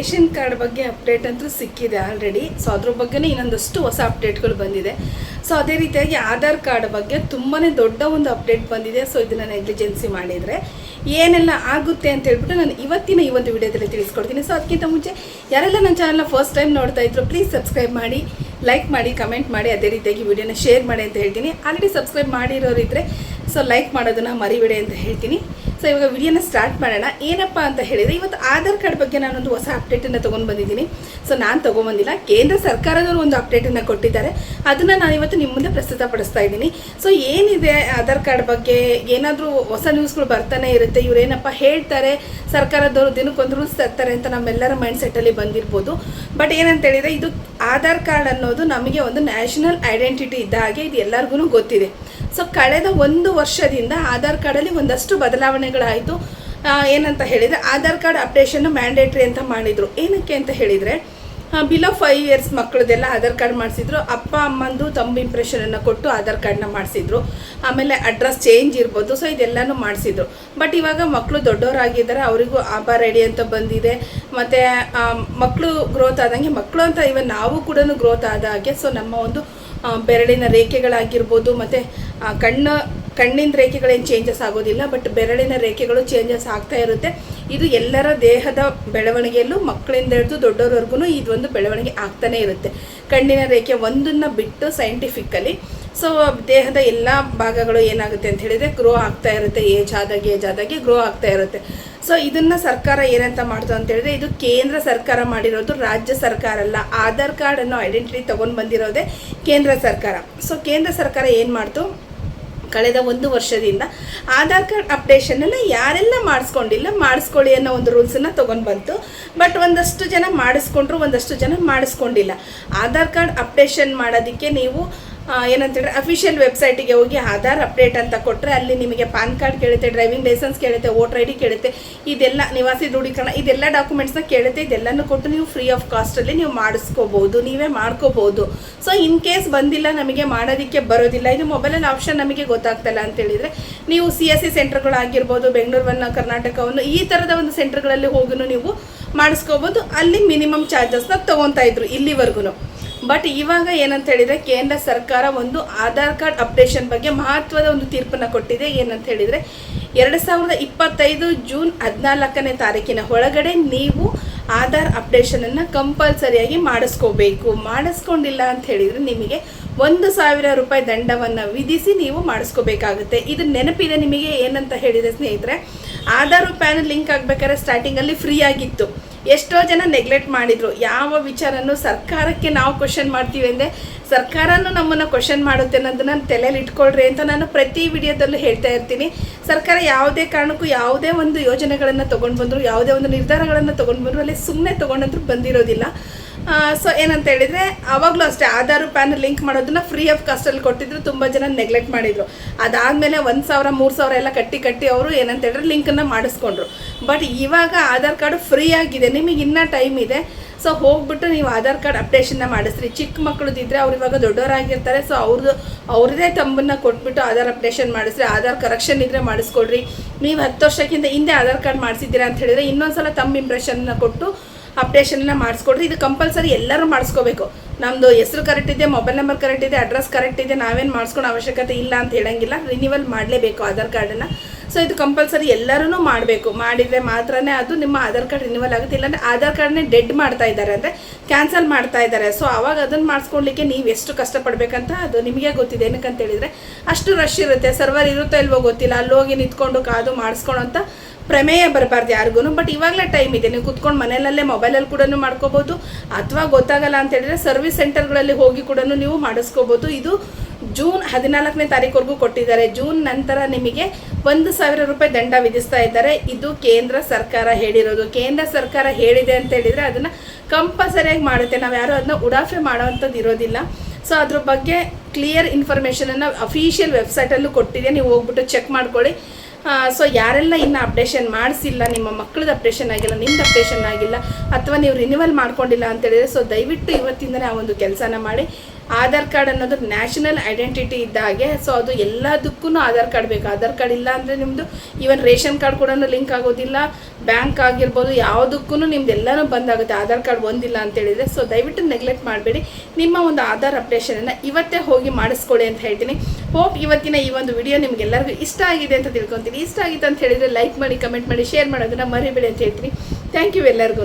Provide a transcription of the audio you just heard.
Ration card ಬಗ್ಗೆ update ಅಂತೂ ಸಿಕ್ಕಿದೆ ಆಲ್ರೆಡಿ. ಸೊ ಅದ್ರ ಬಗ್ಗೆನೇ ಇನ್ನೊಂದಷ್ಟು ಹೊಸ ಅಪ್ಡೇಟ್ಗಳು ಬಂದಿದೆ. ಸೊ ಅದೇ ರೀತಿಯಾಗಿ ಆಧಾರ್ ಕಾರ್ಡ್ ಬಗ್ಗೆ ತುಂಬಾ ದೊಡ್ಡ ಒಂದು ಅಪ್ಡೇಟ್ ಬಂದಿದೆ. ಸೊ ಇದನ್ನು ನೆಗ್ಲಿಜೆನ್ಸಿ ಮಾಡಿದರೆ ಏನೆಲ್ಲ ಆಗುತ್ತೆ ಅಂತ ಹೇಳ್ಬಿಟ್ಟು ನಾನು ಇವತ್ತಿನ ಈ ಒಂದು ವಿಡಿಯೋದಲ್ಲಿ ತಿಳಿಸ್ಕೊಡ್ತೀನಿ. ಸೊ ಅದಕ್ಕಿಂತ ಮುಂಚೆ ಯಾರೆಲ್ಲ ನನ್ನ ಚಾನಲ್ನ ಫಸ್ಟ್ ಟೈಮ್ ನೋಡ್ತಾ ಇದ್ರು ಪ್ಲೀಸ್ ಸಬ್ಸ್ಕ್ರೈಬ್ ಮಾಡಿ. ಲೈಕ್ ಮಾಡಿ ಕಮೆಂಟ್ ಮಾಡಿ, ಅದೇ ರೀತಿಯಾಗಿ ವಿಡಿಯೋನ ಶೇರ್ ಮಾಡಿ ಅಂತ ಹೇಳ್ತೀನಿ. ಆಲ್ರೆಡಿ ಸಬ್ಸ್ಕ್ರೈಬ್ ಮಾಡಿರೋರಿದ್ರೆ ಸೊ ಲೈಕ್ ಮಾಡೋದನ್ನು ಮರಿಬೇಡಿ ಅಂತ ಹೇಳ್ತೀನಿ. ಸೊ ಇವಾಗ ವಿಡಿಯೋನ ಸ್ಟಾರ್ಟ್ ಮಾಡೋಣ. ಏನಪ್ಪ ಅಂತ ಹೇಳಿದರೆ, ಇವತ್ತು ಆಧಾರ್ ಕಾರ್ಡ್ ಬಗ್ಗೆ ನಾನೊಂದು ಹೊಸ ಅಪ್ಡೇಟನ್ನು ತೊಗೊಂಡು ಬಂದಿದ್ದೀನಿ. ಸೊ ನಾನು ತೊಗೊಂಬಂದಿಲ್ಲ. ಕೇಂದ್ರ ಸರ್ಕಾರದವರು ಒಂದು ಅಪ್ಡೇಟನ್ನು ಕೊಟ್ಟಿದ್ದಾರೆ. ಅದನ್ನು ನಾನು ಇವತ್ತು ನಿಮ್ಮ ಮುಂದೆ ಪ್ರಸ್ತುತಪಡಿಸ್ತಾ ಇದ್ದೀನಿ. ಸೊ ಏನಿದೆ ಆಧಾರ್ ಕಾರ್ಡ್ ಬಗ್ಗೆ? ಏನಾದರೂ ಹೊಸ ನ್ಯೂಸ್ಗಳು ಬರ್ತಾನೆ ಇರುತ್ತೆ. ಇವರೇನಪ್ಪ ಹೇಳ್ತಾರೆ? ಸರ್ಕಾರದವರು ದಿನಕ್ಕೊಂದು ರೂಲ್ಸ್ ತರ್ತಾರೆ ಅಂತ ನಮ್ಮೆಲ್ಲರ ಮೈಂಡ್ ಸೆಟ್ಟಲ್ಲಿ ಬಂದಿರ್ಬೋದು. ಬಟ್ ಏನಂತ ಹೇಳಿದರೆ, ಇದು ಆಧಾರ್ ಕಾರ್ಡ್ ಅನ್ನೋದು ನಮಗೆ ಒಂದು ನ್ಯಾಷನಲ್ ಐಡೆಂಟಿಟಿ ಇದ್ದ ಹಾಗೆ ಇದು ಎಲ್ಲರಿಗೂ ಗೊತ್ತಿದೆ. ಸೊ ಕಳೆದ ಒಂದು ವರ್ಷದಿಂದ ಆಧಾರ್ ಕಾರ್ಡಲ್ಲಿ ಒಂದಷ್ಟು ಬದಲಾವಣೆಗಳಾಯಿತು. ಏನಂತ ಹೇಳಿದರೆ, ಆಧಾರ್ ಕಾರ್ಡ್ ಅಪ್ಡೇಷನ್ನು ಮ್ಯಾಂಡೇಟ್ರಿ ಅಂತ ಮಾಡಿದರು. ಏನಕ್ಕೆ ಅಂತ ಹೇಳಿದರೆ ಬಿಲೋ ಫೈವ್ ಇಯರ್ಸ್ ಮಕ್ಕಳದೆಲ್ಲ ಆಧಾರ್ ಕಾರ್ಡ್ ಮಾಡಿಸಿದ್ರು. ಅಪ್ಪ, ಅಮ್ಮಂದು ತಮ್ಮ ಇಂಪ್ರೆಷನನ್ನು ಕೊಟ್ಟು ಆಧಾರ್ ಕಾರ್ಡ್ನ ಮಾಡಿಸಿದ್ರು. ಆಮೇಲೆ ಅಡ್ರೆಸ್ ಚೇಂಜ್ ಇರ್ಬೋದು ಸೊ ಇದೆಲ್ಲನೂ ಮಾಡಿಸಿದ್ರು. ಬಟ್ ಇವಾಗ ಮಕ್ಕಳು ದೊಡ್ಡವರಾಗಿದ್ದಾರೆ, ಅವರಿಗೂ ಆಭಾರ್ ರೆಡಿ ಅಂತ ಬಂದಿದೆ. ಮತ್ತು ಮಕ್ಕಳು ಗ್ರೋತ್ ಆದಂಗೆ ಮಕ್ಕಳು ಅಂತ ಇವಾಗ ನಾವು ಕೂಡ ಗ್ರೋತ್ ಆದ ಹಾಗೆ ಸೊ ನಮ್ಮ ಒಂದು ಬೆರಳಿನ ರೇಖೆಗಳಾಗಿರ್ಬೋದು, ಮತ್ತು ಕಣ್ಣು ಕಣ್ಣಿನ ರೇಖೆಗಳೇನು ಚೇಂಜಸ್ ಆಗೋದಿಲ್ಲ ಬಟ್ ಬೆರಳಿನ ರೇಖೆಗಳು ಚೇಂಜಸ್ ಆಗ್ತಾ ಇರುತ್ತೆ. ಇದು ಎಲ್ಲರ ದೇಹದ ಬೆಳವಣಿಗೆಯಲ್ಲೂ ಮಕ್ಕಳಿಂದ ಹಿಡಿದು ದೊಡ್ಡವರವರೆಗೂ ಇದೊಂದು ಬೆಳವಣಿಗೆ ಆಗ್ತಾನೆ ಇರುತ್ತೆ. ಕಣ್ಣಿನ ರೇಖೆ ಒಂದನ್ನು ಬಿಟ್ಟು ಸೈಂಟಿಫಿಕ್ಕಲಿ ಸೊ ದೇಹದ ಎಲ್ಲ ಭಾಗಗಳು ಏನಾಗುತ್ತೆ ಅಂತ ಹೇಳಿದರೆ ಗ್ರೋ ಆಗ್ತಾ ಇರುತ್ತೆ. ಏಜ್ ಆದಾಗೆ ಏಜ್ ಆದಾಗೆ ಗ್ರೋ ಆಗ್ತಾ ಇರುತ್ತೆ. ಸೊ ಇದನ್ನು ಸರ್ಕಾರ ಏನಂತ ಮಾಡ್ತು ಅಂತ ಹೇಳಿದ್ರೆ ಇದು ಕೇಂದ್ರ ಸರ್ಕಾರ ಮಾಡಿರೋದು ರಾಜ್ಯ ಸರ್ಕಾರ ಅಲ್ಲ. ಆಧಾರ್ ಕಾರ್ಡನ್ನು ಐಡೆಂಟಿಟಿ ತೊಗೊಂಡು ಬಂದಿರೋದೇ ಕೇಂದ್ರ ಸರ್ಕಾರ. ಸೊ ಕೇಂದ್ರ ಸರ್ಕಾರ ಏನು ಮಾಡ್ತು? ಕಳೆದ ಒಂದು ವರ್ಷದಿಂದ ಆಧಾರ್ ಕಾರ್ಡ್ ಅಪ್ಡೇಷನನ್ನು ಯಾರೆಲ್ಲ ಮಾಡಿಸ್ಕೊಂಡಿಲ್ಲ, ಮಾಡಿಸ್ಕೊಳ್ಳಿ ಅನ್ನೋ ಒಂದು ರೂಲ್ಸನ್ನು ತೊಗೊಂಡು ಬಂತು. ಬಟ್ ಒಂದಷ್ಟು ಜನ ಮಾಡಿಸ್ಕೊಂಡ್ರು, ಒಂದಷ್ಟು ಜನ ಮಾಡಿಸ್ಕೊಂಡಿಲ್ಲ. ಆಧಾರ್ ಕಾರ್ಡ್ ಅಪ್ಡೇಷನ್ ಮಾಡೋದಕ್ಕೆ ನೀವು ಆ, ಏನಂತ ಹೇಳಿದ್ರೆ ಅಫಿಷಿಯಲ್ ವೆಬ್ಸೈಟಿಗೆ ಹೋಗಿ ಆಧಾರ್ ಅಪ್ಡೇಟ್ ಅಂತ ಕೊಟ್ಟರೆ ಅಲ್ಲಿ ನಿಮಗೆ ಪಾನ್ ಕಾರ್ಡ್ ಕೇಳುತ್ತೆ ಡ್ರೈವಿಂಗ್ ಲೈಸೆನ್ಸ್ ಕೇಳುತ್ತೆ ವೋಟರ್ ಐ ಡಿ ಕೇಳುತ್ತೆ ಇದೆಲ್ಲ ನಿವಾಸಿ ದೃಢೀಕರಣ ಇದೆಲ್ಲ ಡಾಕ್ಯುಮೆಂಟ್ಸ್ನ ಕೇಳುತ್ತೆ ಇದೆಲ್ಲನೂ ಕೊಟ್ಟು ನೀವು ಫ್ರೀ ಆಫ್ ಕಾಸ್ಟಲ್ಲಿ ನೀವು ಮಾಡಿಸ್ಕೋಬೋದು ನೀವೇ ಮಾಡ್ಕೋಬೋದು. ಸೊ ಇನ್ ಕೇಸ್ ಬಂದಿಲ್ಲ ನಮಗೆ ಮಾಡೋದಕ್ಕೆ ಬರೋದಿಲ್ಲ ಇದು ಮೊಬೈಲಲ್ಲಿ ಆಪ್ಷನ್ ನಮಗೆ ಗೊತ್ತಾಗ್ತಲ್ಲ ಅಂತ ಹೇಳಿದರೆ ನೀವು ಸಿ ಎಸ್ ಸಿ ಸೆಂಟರ್ಗಳಾಗಿರ್ಬೋದು ಬೆಂಗಳೂರನ್ನು ಕರ್ನಾಟಕವನ್ನು ಈ ಥರದ ಒಂದು ಸೆಂಟರ್ಗಳಲ್ಲಿ ಹೋಗಿನೂ ನೀವು ಮಾಡಿಸ್ಕೋಬೋದು ಅಲ್ಲಿ ಮಿನಿಮಮ್ ಚಾರ್ಜಸ್ನ ತೊಗೊತಾ ಇದ್ರು ಇಲ್ಲಿವರೆಗೂ ಬಟ್ ಇವಾಗ ಏನಂತ ಹೇಳಿದರೆ ಕೇಂದ್ರ ಸರ್ಕಾರ ಒಂದು ಆಧಾರ್ ಕಾರ್ಡ್ ಅಪ್ಡೇಷನ್ ಬಗ್ಗೆ ಮಹತ್ವದ ಒಂದು ತೀರ್ಪನ್ನು ಕೊಟ್ಟಿದೆ. ಏನಂತ ಹೇಳಿದರೆ ಎರಡು ಸಾವಿರದ ಇಪ್ಪತ್ತೈದು ಜೂನ್ ಹದಿನಾಲ್ಕನೇ ತಾರೀಕಿನ ಒಳಗಡೆ ನೀವು ಆಧಾರ್ ಅಪ್ಡೇಷನನ್ನು ಕಂಪಲ್ಸರಿಯಾಗಿ ಮಾಡಿಸ್ಕೋಬೇಕು. ಮಾಡಿಸ್ಕೊಂಡಿಲ್ಲ ಅಂತ ಹೇಳಿದರೆ ನಿಮಗೆ ಒಂದು ಸಾವಿರ ರೂಪಾಯಿ ದಂಡವನ್ನು ವಿಧಿಸಿ ನೀವು ಮಾಡಿಸ್ಕೋಬೇಕಾಗುತ್ತೆ. ಇದು ನೆನಪಿದೆ ನಿಮಗೆ ಏನಂತ ಹೇಳಿದೆ ಸ್ನೇಹಿತರೆ, ಆಧಾರ್ ಪ್ಯಾನ್ ಲಿಂಕ್ ಆಗಬೇಕಾದ್ರೆ ಸ್ಟಾರ್ಟಿಂಗಲ್ಲಿ ಫ್ರೀ ಆಗಿತ್ತು. ಎಷ್ಟೋ ಜನ ನೆಗ್ಲೆಕ್ಟ್ ಮಾಡಿದ್ರು. ಯಾವ ವಿಚಾರನೂ ಸರ್ಕಾರಕ್ಕೆ ನಾವು ಕ್ವಶನ್ ಮಾಡ್ತೀವಿ ಅಂದರೆ, ಸರ್ಕಾರನೂ ನಮ್ಮನ್ನು ಕ್ವಶನ್ ಮಾಡುತ್ತೆ ಅನ್ನೋದನ್ನ ತಲೆಯಲ್ಲಿ ಇಟ್ಕೊಳ್ರಿ ಅಂತ ನಾನು ಪ್ರತಿ ವಿಡಿಯೋದಲ್ಲೂ ಹೇಳ್ತಾ ಇರ್ತೀನಿ. ಸರ್ಕಾರ ಯಾವುದೇ ಕಾರಣಕ್ಕೂ ಯಾವುದೇ ಒಂದು ಯೋಜನೆಗಳನ್ನು ತೊಗೊಂಡು ಬಂದರು ಯಾವುದೇ ಒಂದು ನಿರ್ಧಾರಗಳನ್ನು ತೊಗೊಂಡು ಬಂದರು ಅಲ್ಲಿ ಸುಮ್ಮನೆ ತೊಗೊಂಡಂದ್ರೂ ಬಂದಿರೋದಿಲ್ಲ. ಸೊ ಏನಂತ ಹೇಳಿದ್ರೆ ಆವಾಗಲೂ ಅಷ್ಟೇ ಆಧಾರ್ ಪ್ಯಾನ್ ಲಿಂಕ್ ಮಾಡೋದನ್ನ ಫ್ರೀ ಆಫ್ ಕಾಸ್ಟಲ್ಲಿ ಕೊಟ್ಟಿದ್ರು, ತುಂಬ ಜನ ನೆಗ್ಲೆಕ್ಟ್ ಮಾಡಿದ್ರು. ಅದಾದಮೇಲೆ ಒಂದು ಸಾವಿರ, ಮೂರು ಸಾವಿರ ಎಲ್ಲ ಕಟ್ಟಿ ಕಟ್ಟಿ ಅವರು ಏನಂತ ಹೇಳಿದ್ರೆ ಲಿಂಕನ್ನು ಮಾಡಿಸ್ಕೊಂಡ್ರು. ಬಟ್ ಇವಾಗ ಆಧಾರ್ ಕಾರ್ಡ್ ಫ್ರೀ ಆಗಿದೆ, ನಿಮಗೆ ಇನ್ನೂ ಟೈಮ್ ಇದೆ. ಸೊ ಹೋಗ್ಬಿಟ್ಟು ನೀವು ಆಧಾರ್ ಕಾರ್ಡ್ ಅಪ್ಡೇಷನ್ನ ಮಾಡಿಸ್ರಿ. ಚಿಕ್ಕ ಮಕ್ಕಳದಿದ್ದರೆ ಅವ್ರು ಇವಾಗ ದೊಡ್ಡವರಾಗಿರ್ತಾರೆ ಸೊ ಅವ್ರದ್ದು ಅವ್ರದ್ದೇ ತಮ್ಮನ್ನ ಕೊಟ್ಬಿಟ್ಟು ಆಧಾರ್ ಅಪ್ಡೇಷನ್ ಮಾಡಿಸ್ರಿ. ಆಧಾರ್ ಕರೆಕ್ಷನ್ ಇದ್ದರೆ ಮಾಡಿಸ್ಕೊಡ್ರಿ. ನೀವು ಹತ್ತು ವರ್ಷಕ್ಕಿಂತ ಹಿಂದೆ ಆಧಾರ್ ಕಾರ್ಡ್ ಮಾಡಿಸಿದ್ದೀರಾ ಅಂತ ಹೇಳಿದ್ರೆ ಇನ್ನೊಂದ್ಸಲ ತಮ್ಮ ಇಂಪ್ರೆಷನ್ನ ಕೊಟ್ಟು ಅಪ್ಡೇಷನ್ನ ಮಾಡಿಸ್ಕೊಡ್ರಿ. ಇದು ಕಂಪಲ್ಸರಿ ಎಲ್ಲರೂ ಮಾಡಿಸ್ಕೋಬೇಕು. ನಮ್ಮದು ಹೆಸರು ಕರೆಕ್ಟ್ ಇದೆ ಮೊಬೈಲ್ ನಂಬರ್ ಕರೆಕ್ಟ್ ಇದೆ ಅಡ್ರೆಸ್ ಕರೆಕ್ಟ್ ಇದೆ, ನಾವೇನು ಮಾಡಿಸ್ಕೊಳೋ ಅವಶ್ಯಕತೆ ಇಲ್ಲ ಅಂತ ಹೇಳಂಗಿಲ್ಲ. ರಿನ್ಯೂವಲ್ ಮಾಡಲೇಬೇಕು, ಆಧಾರ್ ಕಾರ್ಡನ್ನು ಸೊ ಇದು ಕಂಪಲ್ಸರಿ ಎಲ್ಲರೂ ಮಾಡಬೇಕು. ಮಾಡಿದರೆ ಮಾತ್ರನೇ ಅದು ನಿಮ್ಮ ಆಧಾರ್ ಕಾರ್ಡ್ ರಿನಿವಲ್ ಆಗುತ್ತೆ. ಇಲ್ಲಾಂದರೆ ಆಧಾರ್ ಕಾರ್ಡ್ನೇ ಡೆಡ್ ಮಾಡ್ತಾ ಇದ್ದಾರೆ ಅಂದರೆ ಕ್ಯಾನ್ಸಲ್ ಮಾಡ್ತಾ ಇದ್ದಾರೆ. ಸೊ ಅವಾಗ ಅದನ್ನು ಮಾಡಿಸ್ಕೊಳ್ಲಿಕ್ಕೆ ನೀವು ಎಷ್ಟು ಕಷ್ಟಪಡಬೇಕಂತ ಅದು ನಿಮಗೆ ಗೊತ್ತಿದೆ. ಏನಕ್ಕಂತ ಹೇಳಿದರೆ ಅಷ್ಟು ರಶ್ ಇರುತ್ತೆ. ಸರ್ವರ್ ಇರುತ್ತೋ ಇಲ್ವೋ ಗೊತ್ತಿಲ್ಲ. ಅಲ್ಲಿ ಹೋಗಿ ನಿಂತ್ಕೊಂಡು ಕಾದು ಮಾಡಿಸ್ಕೊಳೋಂಥ ಅಂತ ಪ್ರಮೇಯ ಬರಬಾರ್ದು ಯಾರಿಗೂ ಬಟ್ ಇವಾಗಲೇ ಟೈಮ್ ಇದೆ. ನೀವು ಕುತ್ಕೊಂಡು ಮನೆಯಲ್ಲೇ ಮೊಬೈಲಲ್ಲಿ ಕೂಡ ಮಾಡ್ಕೋಬೋದು. ಅಥವಾ ಗೊತ್ತಾಗಲ್ಲ ಅಂತ ಹೇಳಿದ್ರೆ ಸರ್ವಿಸ್ ಸೆಂಟರ್ಗಳಲ್ಲಿ ಹೋಗಿ ಕೂಡ ನೀವು ಮಾಡಿಸ್ಕೋಬೋದು. ಇದು ಜೂನ್ ಹದಿನಾಲ್ಕನೇ ತಾರೀಕುವರೆಗೂ ಕೊಟ್ಟಿದ್ದಾರೆ. ಜೂನ್ ನಂತರ ನಿಮಗೆ ಒಂದು ಸಾವಿರ ರೂಪಾಯಿ ದಂಡ ವಿಧಿಸ್ತಾ ಇದ್ದಾರೆ. ಇದು ಕೇಂದ್ರ ಸರ್ಕಾರ ಹೇಳಿರೋದು. ಕೇಂದ್ರ ಸರ್ಕಾರ ಹೇಳಿದೆ ಅಂತ ಹೇಳಿದರೆ ಅದನ್ನು ಕಂಪಲ್ಸರಿಯಾಗಿ ಮಾಡುತ್ತೆ. ನಾವು ಯಾರೂ ಅದನ್ನ ಉಡಾಫೆ ಮಾಡೋವಂಥದ್ದು ಇರೋದಿಲ್ಲ. ಸೊ ಅದ್ರ ಬಗ್ಗೆ ಕ್ಲಿಯರ್ ಇನ್ಫಾರ್ಮೇಷನನ್ನು ಅಫಿಷಿಯಲ್ ವೆಬ್ಸೈಟಲ್ಲೂ ಕೊಟ್ಟಿದೆ. ನೀವು ಹೋಗ್ಬಿಟ್ಟು ಚೆಕ್ ಮಾಡ್ಕೊಳ್ಳಿ. ಸೊ ಯಾರೆಲ್ಲ ಇನ್ನು ಅಪ್ಡೇಷನ್ ಮಾಡಿಸಿಲ್ಲ, ನಿಮ್ಮ ಮಕ್ಕಳದ್ದು ಅಪ್ಡೇಷನ್ ಆಗಿಲ್ಲ ನಿಮ್ದು ಅಪ್ಡೇಷನ್ ಆಗಿಲ್ಲ, ಅಥವಾ ನೀವು ರಿನ್ಯೂವಲ್ ಮಾಡ್ಕೊಂಡಿಲ್ಲ ಅಂತ ಹೇಳಿದ್ರೆ ಸೊ ದಯವಿಟ್ಟು ಇವತ್ತಿಂದನೇ ಆ ಒಂದು ಕೆಲಸನ ಮಾಡಿ. ಆಧಾರ್ ಕಾರ್ಡ್ ಅನ್ನೋದು ನ್ಯಾಷನಲ್ ಐಡೆಂಟಿಟಿ ಇದ್ದ ಹಾಗೆ ಸೊ ಅದು ಎಲ್ಲದಕ್ಕೂ ಆಧಾರ್ ಕಾರ್ಡ್ ಬೇಕು. ಆಧಾರ್ ಕಾರ್ಡ್ ಇಲ್ಲ ಅಂದರೆ ನಿಮ್ಮದು ಈವನ್ ರೇಷನ್ ಕಾರ್ಡ್ ಕೂಡ ಲಿಂಕ್ ಆಗೋದಿಲ್ಲ. ಬ್ಯಾಂಕ್ ಆಗಿರ್ಬೋದು ಯಾವುದಕ್ಕೂ ನಿಮ್ದು ಎಲ್ಲನೂ ಬಂದಾಗುತ್ತೆ ಆಧಾರ್ ಕಾರ್ಡ್ ಒಂದಿಲ್ಲ ಅಂತ ಹೇಳಿದರೆ ಸೊ ದಯವಿಟ್ಟು ನೆಗ್ಲೆಕ್ಟ್ ಮಾಡಬೇಡಿ. ನಿಮ್ಮ ಒಂದು ಆಧಾರ್ ಅಪ್ಡೇಷನನ್ನು ಇವತ್ತೇ ಹೋಗಿ ಮಾಡಿಸ್ಕೊಳ್ಳಿ ಅಂತ ಹೇಳ್ತೀನಿ. ಹೋಪ್ ಇವತ್ತಿನ ಈ ಒಂದು ವಿಡಿಯೋ ನಿಮಗೆಲ್ಲರಿಗೂ ಇಷ್ಟ ಆಗಿದೆ ಅಂತ ತಿಳ್ಕೊತೀನಿ. ಇಷ್ಟ ಆಗಿತ್ತು ಅಂತ ಹೇಳಿದರೆ ಲೈಕ್ ಮಾಡಿ ಕಮೆಂಟ್ ಮಾಡಿ ಶೇರ್ ಮಾಡೋದನ್ನ ಮರಿಬೇಡಿ ಅಂತ ಹೇಳ್ತೀನಿ. ಥ್ಯಾಂಕ್ ಯು ಎಲ್ಲರಿಗೂ